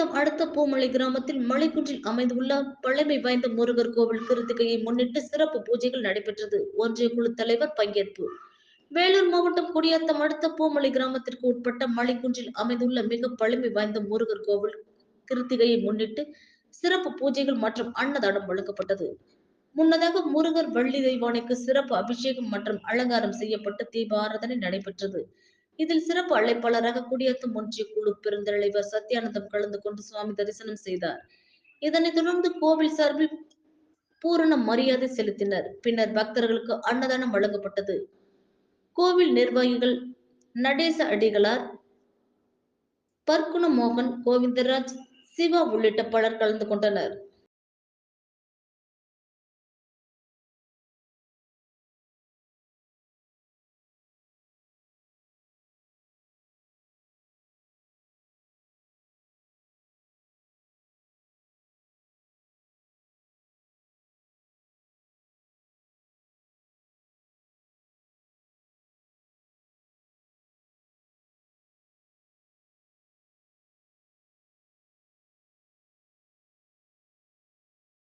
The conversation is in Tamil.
குடியாத்தம் அடுத்த பூமலை கிராமத்தில் மலைக்குன்றில் அமைந்துள்ள பழமை வாய்ந்த முருகர் கோவில் கிருத்திகையை முன்னிட்டு சிறப்பு பூஜைகள் நடைபெற்றது. ஒன்றிய குழு தலைவர் பங்கேற்பு. வேலூர் மாவட்டம் குடியாத்தம் அடுத்த பூமலை கிராமத்திற்கு உட்பட்ட மலைக்குன்றில் அமைந்துள்ள மிக பழமை வாய்ந்த முருகர் கோவில் கிருத்திகையை முன்னிட்டு சிறப்பு பூஜைகள் மற்றும் அன்னதானம் வழங்கப்பட்டது. முன்னதாக முருகர் வள்ளி தெய்வானைக்கு சிறப்பு அபிஷேகம் மற்றும் அலங்காரம் செய்யப்பட்டு தீபாராதனை நடைபெற்றது. இதில் சிறப்பு அழைப்பாளராக குடியாத்தம் ஒன்றிய குழு பெருந்தலைவர் சத்யானந்தம் கலந்து கொண்டு சுவாமி தரிசனம் செய்தார். இதனைத் தொடர்ந்து கோவில் சார்பில் பூரண மரியாதை செலுத்தினர். பின்னர் பக்தர்களுக்கு அன்னதானம் வழங்கப்பட்டது. கோவில் நிர்வாகிகள் நடேச அடிகளார் பர்க்குண மோகன் கோவிந்தராஜ் சிவா உள்ளிட்ட பலர் கலந்து கொண்டனர்.